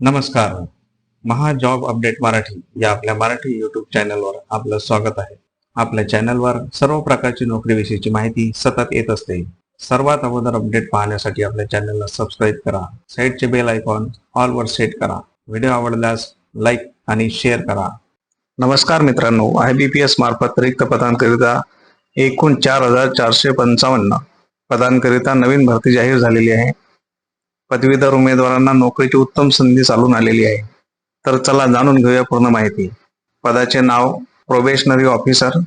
नमस्कार. महा job update Marathi या आपल्या मराठी युट्यूब चॅनलवर आपलं स्वागत आहे. आपल्या चॅनलवर सर्व प्रकारची नोकरीविषयीची माहिती सतत येत असते. सर्वात अगोदर अपडेट पाहण्यासाठी आपल्या चॅनलला सबस्क्राईब करा. साईडचे बेल आयकॉन ऑलवर सेट करा. व्हिडिओ आवडल्यास लाईक आणि शेअर करा. नमस्कार मित्रांनो आय बी पी एस मार्फत रिक्त पदांकरिता एकूण चार हजार चारशे पंचावन्न पदांकरिता नवीन भरती जाहीर झालेली आहे. पदवीधर उमेदवारांना नोकरीची उत्तम संधी चालून आलेली आहे. तर चला जाणून घेऊया पूर्ण माहिती. पदाचे नाव प्रोबेशनरी ऑफिसर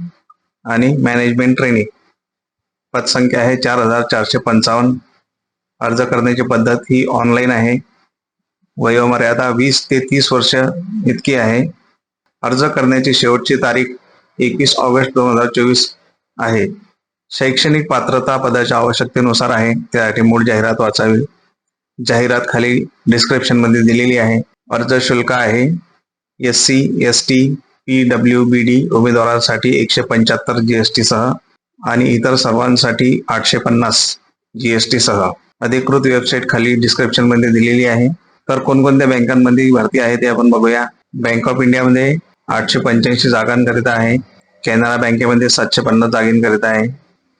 आणि मॅनेजमेंट ट्रेनिंग पदसंख्या आहे चार हजार चारशे पंचावन्न. अर्ज करण्याची पद्धत ही ऑनलाईन आहे. वयोमर्यादा वीस ते तीस वर्ष इतकी आहे. अर्ज करण्याची शेवटची तारीख एकवीस ऑगस्ट दोन हजार चोवीस आहे. शैक्षणिक पात्रता पदाच्या आवश्यकतेनुसार आहे. त्यासाठी मूळ जाहिरात वाचावी. जाहिरात खाली डिस्क्रिप्शनमध्ये दिलेली आहे. अर्ज शुल्क आहे. S C S T P W B D उमेदवारांसाठी एकशे पंच्याहत्तर जीएसटी सह आणि इतर सर्वांसाठी आठशे पन्नास जीएसटी सह. अधिकृत वेबसाईट खाली डिस्क्रिप्शनमध्ये दिलेली आहे. तर कोणकोणत्या बँकांमध्ये भरती आहे ते आपण बघूया. बँक ऑफ इंडियामध्ये आठशे पंच्याऐंशी जागांकरिता आहे. कॅनरा बँकेमध्ये सातशे पन्नास जागांकरिता आहे.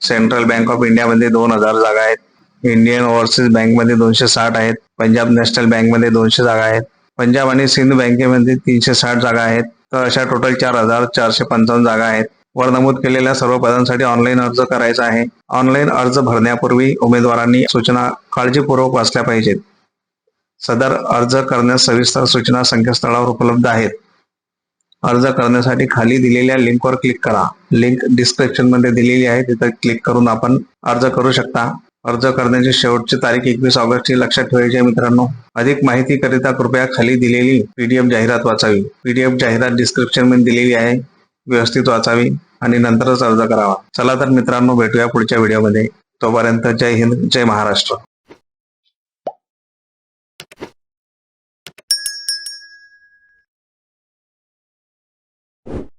सेंट्रल बँक ऑफ इंडियामध्ये दोन हजार जागा आहेत. इंडियन ओव्हरसीज बँकमध्ये दोनशे साठ आहेत पंजाब नॅशनल बँकमध्ये दोनशे जागा आहेत पंजाब आणि सिंध बँकेमध्ये तीनशे साठ जागा आहेत तर अशा टोटल चार हजार चारशे पंचावन्न जागा आहेत. वर नमूद केलेल्या सर्व पदांसाठी ऑनलाईन अर्ज करायचा आहे. ऑनलाईन अर्ज भरण्यापूर्वी उमेदवारांनी सूचना काळजीपूर्वक वाचल्या पाहिजेत. सदर अर्ज करण्यास सविस्तर सूचना संकेतस्थळावर उपलब्ध आहेत. अर्ज करण्यासाठी खाली दिलेल्या लिंकवर क्लिक करा. लिंक डिस्क्रिप्शनमध्ये दिलेली आहे तिथे क्लिक करून आपण अर्ज करू शकता. अर्ज करण्याची शेवटची तारीख एकवीस ऑगस्ट ही लक्षात ठेवायची मित्रांनो. अधिक माहिती करिता कृपया खाली दिलेली पीडीएफ जाहिरात वाचावी. पीडीएफ जाहिरात डिस्क्रिप्शनमध्ये दिलेली आहे. व्यवस्थित वाचावी आणि नंतरच अर्ज करावा. चला तर मित्रांनो भेटूया पुढच्या व्हिडिओमध्ये. तोपर्यंत जय हिंद जय महाराष्ट्र.